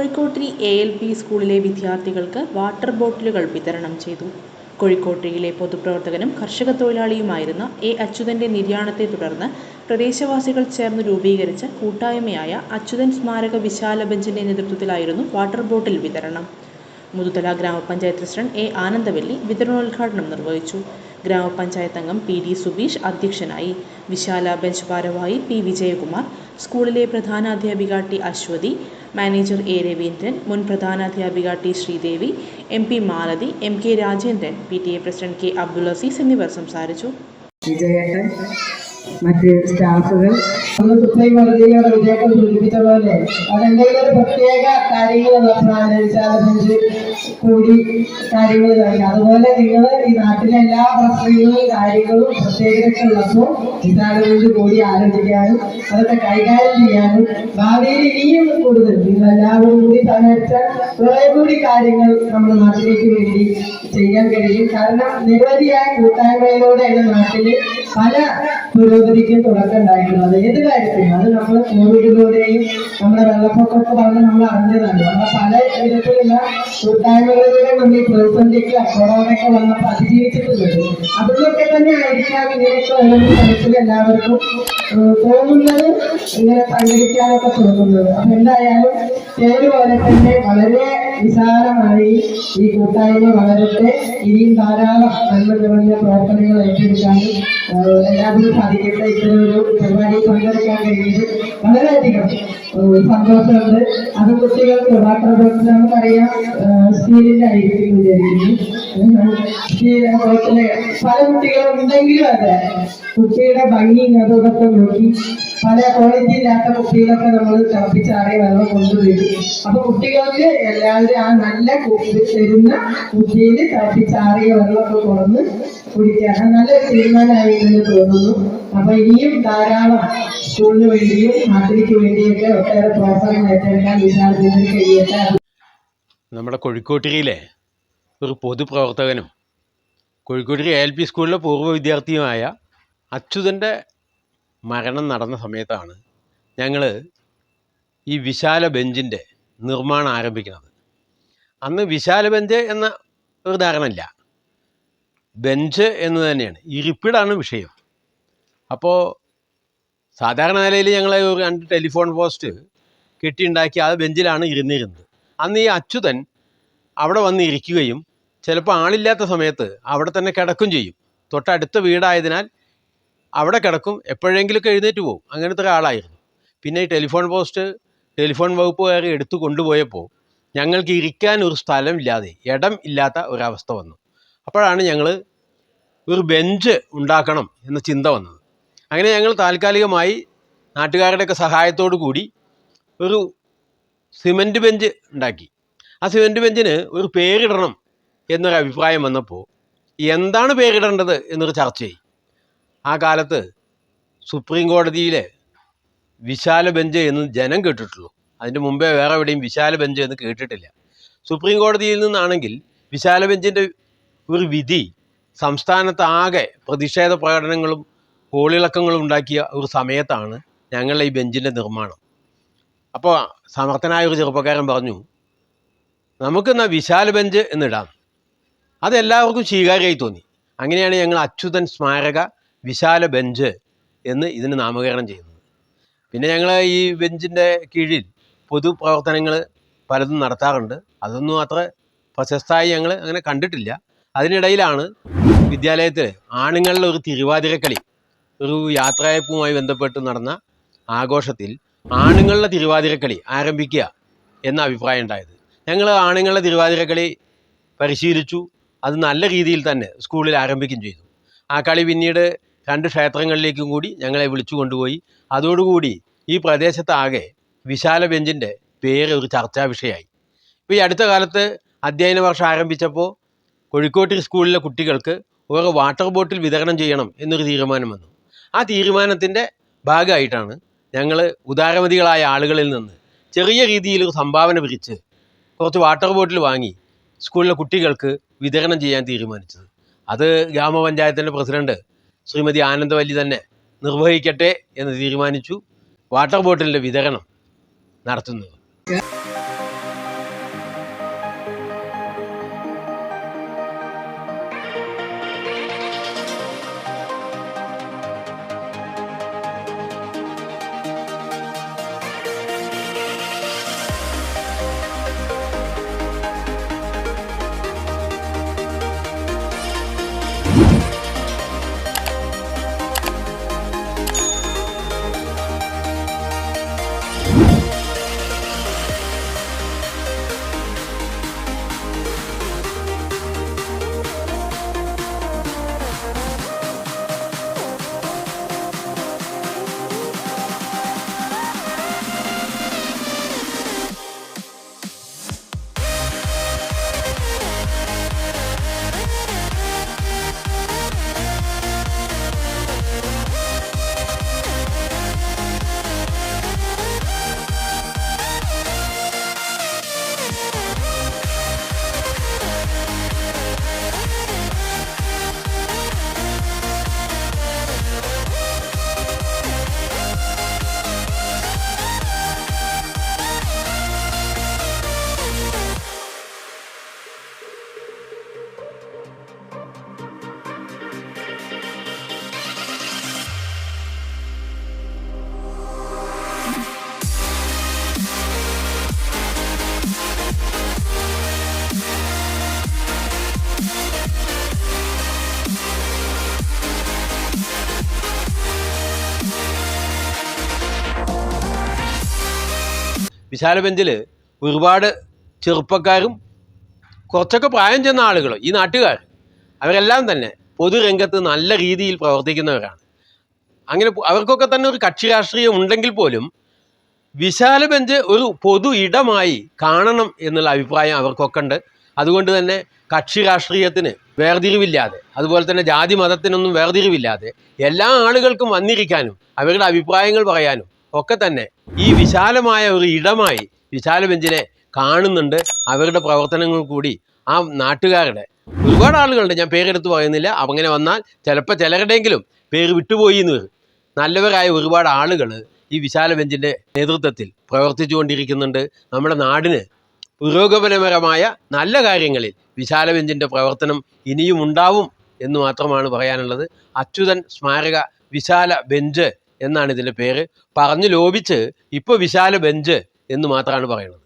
Kozhikottiri A L P സ്കൂളിലെ വിദ്യാർത്ഥികൾക്ക് water ബോട്ടിലുകൾ വിതരണം ചെയ്തു. കോഴിക്കോട്ടിരിയിലെ പൊതുപ്രവർത്തകനും കർഷക തൊഴിലാളിയുമായിരുന്ന എ അച്യുതന്റെ നിര്യാണത്തെ തുടർന്ന് പ്രദേശവാസികൾ ചേർന്ന് രൂപീകരിച്ച കൂട്ടായ്മയായ അച്യുതൻ സ്മാരക വിശാല ബെഞ്ചിന്റെ നേതൃത്വത്തിലായിരുന്നു വാട്ടർ ബോട്ടിൽ വിതരണം. മുതുതല ഗ്രാമപഞ്ചായത്ത് പ്രസിഡന്റ് എ ആനന്ദവല്ലി വിതരണോദ്ഘാടനം നിർവഹിച്ചു. ഗ്രാമപഞ്ചായത്ത് അംഗം പി ഡി സുബീഷ് അധ്യക്ഷനായി. വിശാല ബെഞ്ച് ഭാരവാഹി പി വിജയകുമാർ സ്കൂളിലെ പ്രധാനാധ്യാപിക T Aswathi manager A Raveendran മുൻ പ്രധാനാധ്യാപിക T Sreedevi M P Malathi M K Rajendran P T A president K Abdul Azeez എന്നിവർ സംസാരിച്ചു. വിജയേട്ടൻ മറ്റ് സ്റ്റാഫുകൾ. സൂചിപ്പിച്ച പോലെ അതെന്തെങ്കിലും ഒരു പ്രത്യേക കാര്യങ്ങൾ ബെഞ്ച് കൂടി കാര്യങ്ങൾ കഴിയും അതുപോലെ നിങ്ങൾ ഈ നാട്ടിലെ എല്ലാ പ്രശ്നങ്ങളും കാര്യങ്ങളും പ്രത്യേകതയൊക്കെ ഉള്ളപ്പോൾ വിശാല കൂടി ആലോചിക്കാനും അതൊക്കെ കൈകാര്യം ചെയ്യാനും ഭാവിയിൽ ഇനിയും കൂടുതൽ. നിങ്ങൾ എല്ലാവരും കൂടി സഹകരിച്ചാൽ കുറെ കൂടി കാര്യങ്ങൾ നമ്മുടെ നാട്ടിലേക്ക് വേണ്ടി ചെയ്യാൻ കഴിയും. കാരണം നിരവധിയായ കൂട്ടായ്മയിലൂടെയാണ് നാട്ടിൽ പല പുരോഗതിക്കും തുടക്കം ഉണ്ടായിട്ടുള്ളത്. ഏത് കാര്യത്തിലും അത് നമ്മൾ കോവിഡിലൂടെയും നമ്മുടെ വെള്ളപ്പൊക്കമൊക്കെ പറഞ്ഞ് നമ്മൾ അറിഞ്ഞതാണ്. നമ്മൾ പല വിധത്തിലുള്ള കൂട്ടായ്മകളിലൂടെ നമ്മൾ ഈ പ്രതിസന്ധിക്ക് കൊറോണയൊക്കെ വന്നപ്പോൾ അതിജീവിച്ചിട്ടുള്ളത് അതിലൊക്കെ തന്നെ ആയിരിക്കാം ഇങ്ങനെയൊക്കെ ഓരോ തരത്തിൽ എല്ലാവർക്കും തോന്നുന്നത് ഇങ്ങനെ പങ്കെടുക്കാനൊക്കെ തോന്നുന്നത്. അപ്പൊ എന്തായാലും പോലെ തന്നെ വളരെ വിശാലമായി ഈ കൂട്ടായ്മ വളരട്ടെ. ഇനിയും ധാരാളം നന്മ നിറഞ്ഞ പ്രവർത്തനങ്ങൾ ഏറ്റെടുക്കാനും എല്ലാവരും സാധിക്കട്ടെ. ഇത്തരം ഒരു പരിപാടിയിൽ പങ്കെടുക്കാൻ കഴിഞ്ഞത് വളരെയധികം സന്തോഷമുണ്ട്. അത് കുട്ടികൾക്ക് വാട്ടർ നമുക്കറിയാം സ്റ്റീലിന്റെ ആയിരിക്കും വിചാരിക്കുന്നു. സ്റ്റീൽ പല കുട്ടികളും ഉണ്ടെങ്കിലും അതെ. കുട്ടിയുടെ ഭംഗിയും അതൊക്കെ നോക്കി. പല ക്വാളിറ്റി ഇല്ലാത്ത കുട്ടികളൊക്കെ നമ്മൾ തിളപ്പിച്ചാറിയ വെള്ളം കൊണ്ടുവരും. അപ്പൊ കുട്ടികൾക്ക് എല്ലാവരും ആ നല്ല തരുന്ന കുട്ടിയിൽ ചർപ്പിച്ചാറിയ വെള്ളമൊക്കെ തുറന്ന് കുടിക്കാൻ. നല്ല തീരുമാനമായി എന്ന് തോന്നുന്നു. അപ്പൊ ഇനിയും ധാരാളം സ്കൂളിന് വേണ്ടിയും നാട്ടിലേക്ക് വേണ്ടിയൊക്കെ ഒട്ടേറെ പ്രോത്സാഹനം ഏറ്റെടുക്കാൻ വിദ്യാർത്ഥികൾക്ക് കഴിയട്ടെ. നമ്മുടെ കോഴിക്കോട്ടിരിയിലെ ഒരു പൊതുപ്രവർത്തകനും കോഴിക്കോട്ടിരി എ എൽ പി സ്കൂളിലെ പൂർവ വിദ്യാർത്ഥിയുമായ അച്യുതന്റെ മരണം നടന്ന സമയത്താണ് ഞങ്ങൾ ഈ വിശാല ബെഞ്ചിന്റെ നിർമ്മാണം ആരംഭിക്കുന്നത്. അന്ന് വിശാല ബെഞ്ച് എന്ന ഒരു ധാരണ ഇല്ല. ബെഞ്ച് എന്ന് തന്നെയാണ്. ഇരിപ്പിടാണ് വിഷയം. അപ്പോൾ സാധാരണ നിലയിൽ ഞങ്ങൾ ഒരു രണ്ട് ടെലിഫോൺ പോസ്റ്റ് കെട്ടിയുണ്ടാക്കി ആ ബെഞ്ചിലാണ് ഇരുന്നിരുന്നത്. അന്ന് ഈ അച്യുതൻ അവിടെ വന്ന് ഇരിക്കുകയും ചിലപ്പോൾ ആളില്ലാത്ത സമയത്ത് അവിടെ തന്നെ കിടക്കും ചെയ്യും. തൊട്ടടുത്ത വീടായതിനാൽ അവിടെ കിടക്കും എപ്പോഴെങ്കിലുമൊക്കെ എഴുന്നേറ്റ് പോകും. അങ്ങനത്തെ ഒരാളായിരുന്നു പിന്നെ ഈ ടെലിഫോൺ പോസ്റ്റ് ടെലിഫോൺ വകുപ്പുകാർ എടുത്തു കൊണ്ടുപോയപ്പോൾ ഞങ്ങൾക്ക് ഇരിക്കാൻ ഒരു സ്ഥലം ഇല്ലാതെ ഇടം ഇല്ലാത്ത ഒരവസ്ഥ വന്നു. അപ്പോഴാണ് ഞങ്ങൾ ഒരു ബെഞ്ച് ഉണ്ടാക്കണം എന്ന ചിന്ത വന്നത്. അങ്ങനെ ഞങ്ങൾ താൽക്കാലികമായി നാട്ടുകാരുടെയൊക്കെ സഹായത്തോടു കൂടി ഒരു സിമന്റ് ബെഞ്ച് ഉണ്ടാക്കി. ആ സിമന്റ് ബെഞ്ചിന് ഒരു പേരിടണം എന്നൊരു അഭിപ്രായം വന്നപ്പോൾ എന്താണ് പേരിടേണ്ടത് എന്നൊരു ചർച്ചയായി. ആ കാലത്ത് സുപ്രീം കോടതിയിലെ വിശാല ബെഞ്ച് എന്ന് ജനം കേട്ടിട്ടുള്ളൂ. അതിന് മുമ്പേ വേറെ എവിടെയും വിശാല ബെഞ്ച് എന്ന് കേട്ടിട്ടില്ല. സുപ്രീം കോടതിയിൽ നിന്നാണെങ്കിൽ വിശാല ബെഞ്ചിന്റെ ഒരു വിധി സംസ്ഥാനത്താകെ പ്രതിഷേധ പ്രകടനങ്ങളും കോളിളക്കങ്ങളും ഉണ്ടാക്കിയ ഒരു സമയത്താണ് ഞങ്ങളുടെ ഈ ബെഞ്ചിന്റെ നിർമ്മാണം. അപ്പോൾ സമർത്ഥനായ ഒരു ചെറുപ്പക്കാരൻ പറഞ്ഞു നമുക്കെന്നാ വിശാല ബെഞ്ച് എന്നിടാം. അതെല്ലാവർക്കും സ്വീകാര്യമായി തോന്നി. അങ്ങനെയാണ് ഞങ്ങൾ അച്യുതൻ സ്മാരക വിശാല ബെഞ്ച് എന്ന് ഇതിന് നാമകരണം ചെയ്യുന്നത്. പിന്നെ ഞങ്ങൾ ഈ ബെഞ്ചിന്റെ കീഴിൽ പൊതുപ്രവർത്തനങ്ങൾ പലതും നടത്താറുണ്ട്. അതൊന്നും അത്ര പ്രശസ്തമായി ഞങ്ങൾ അങ്ങനെ കണ്ടിട്ടില്ല. അതിനിടയിലാണ് വിദ്യാലയത്തിൽ ആണുങ്ങളുടെ ഒരു തിരുവാതിരക്കളി ഒരു യാത്രയപ്പുമായി ബന്ധപ്പെട്ട് നടന്ന ആഘോഷത്തിൽ ആണുങ്ങളുടെ തിരുവാതിരക്കളി ആരംഭിക്കുക എന്ന അഭിപ്രായം ഉണ്ടായത്. ഞങ്ങൾ ആണുങ്ങളുടെ തിരുവാതിരക്കളി പരിശീലിച്ചു. അത് നല്ല രീതിയിൽ തന്നെ സ്കൂളിൽ ആരംഭിക്കുകയും ചെയ്തു. ആ കളി പിന്നീട് രണ്ട് ക്ഷേത്രങ്ങളിലേക്കും കൂടി ഞങ്ങളെ വിളിച്ചു കൊണ്ടുപോയി. അതോടുകൂടി ഈ പ്രദേശത്താകെ വിശാല ബെഞ്ചിന്റെ പേര് ഒരു ചർച്ചാ വിഷയമായി. ഇപ്പോൾ ഈ അടുത്ത കാലത്ത് അധ്യയന വർഷം ആരംഭിച്ചപ്പോൾ കോഴിക്കോട്ട് സ്കൂളിലെ കുട്ടികൾക്ക് ഓരോ വാട്ടർ ബോട്ടിൽ വിതരണം ചെയ്യണം എന്നൊരു തീരുമാനം വന്നു. ആ തീരുമാനത്തിന്റെ ഭാഗമായിട്ടാണ് ഞങ്ങൾ ഉദാരമതികളായ ആളുകളിൽ നിന്ന് ചെറിയ രീതിയിൽ ഒരു സംഭാവന പിരിച്ച് കുറച്ച് വാട്ടർ ബോട്ടിൽ വാങ്ങി സ്കൂളിലെ കുട്ടികൾക്ക് വിതരണം ചെയ്യാൻ തീരുമാനിച്ചത്. അത് ഗ്രാമപഞ്ചായത്തിന്റെ പ്രസിഡന്റ് ശ്രീമതി ആനന്ദവല്ലി തന്നെ നിർവഹിക്കട്ടെ എന്ന് തീരുമാനിച്ചു. വാട്ടർ ബോട്ടിലിന്റെ വിതരണം നടത്തുന്നത്. വിശാല ബെഞ്ചിൽ ഒരുപാട് ചെറുപ്പക്കാരും കുറച്ചൊക്കെ പ്രായം ചെന്ന ആളുകളും ഈ നാട്ടുകാർ. അവരെല്ലാം തന്നെ പൊതുരംഗത്ത് നല്ല രീതിയിൽ പ്രവർത്തിക്കുന്നവരാണ്. അങ്ങനെ അവർക്കൊക്കെ തന്നെ ഒരു കക്ഷി രാഷ്ട്രീയം ഉണ്ടെങ്കിൽ പോലും വിശാല ബെഞ്ച് ഒരു പൊതു ഇടമായി കാണണം എന്നുള്ള അഭിപ്രായം അവർക്കൊക്കെ ഉണ്ട് അതുകൊണ്ട് തന്നെ കക്ഷി രാഷ്ട്രീയത്തിന് വേർതിരിവില്ലാതെ അതുപോലെ തന്നെ ജാതി മതത്തിനൊന്നും വേർതിരിവില്ലാതെ എല്ലാ ആളുകൾക്കും വന്നിരിക്കാനും അവരുടെ അഭിപ്രായങ്ങൾ പറയാനും ഒക്കെ തന്നെ ഈ വിശാലമായ ഒരു ഇടമായി വിശാല ബെഞ്ചിനെ കാണുന്നുണ്ട് അവരുടെ പ്രവർത്തനങ്ങൾ കൂടി. ആ നാട്ടുകാരുടെ ഒരുപാട് ആളുകളുണ്ട് ഞാൻ പേരെടുത്ത് പറയുന്നില്ല. അങ്ങനെ വന്നാൽ ചിലപ്പോൾ ചിലരുടെയെങ്കിലും പേര് വിട്ടുപോയി എന്ന് വരും. നല്ലവരായ ഒരുപാട് ആളുകൾ ഈ വിശാല ബെഞ്ചിന്റെ നേതൃത്വത്തിൽ പ്രവർത്തിച്ചുകൊണ്ടിരിക്കുന്നുണ്ട്. നമ്മുടെ നാടിന് പുരോഗമനപരമായ നല്ല കാര്യങ്ങളിൽ വിശാല ബെഞ്ചിന്റെ പ്രവർത്തനം ഇനിയും ഉണ്ടാവും എന്ന് മാത്രമാണ് പറയാനുള്ളത്. അച്യുതൻ സ്മാരക വിശാല ബെഞ്ച് എന്നാണ് ഇതിന്റെ പേര്. പറഞ്ഞു ലോപിച്ച് ഇപ്പോൾ വിശാല ബെഞ്ച് എന്ന് മാത്രമാണ് പറയുന്നത്.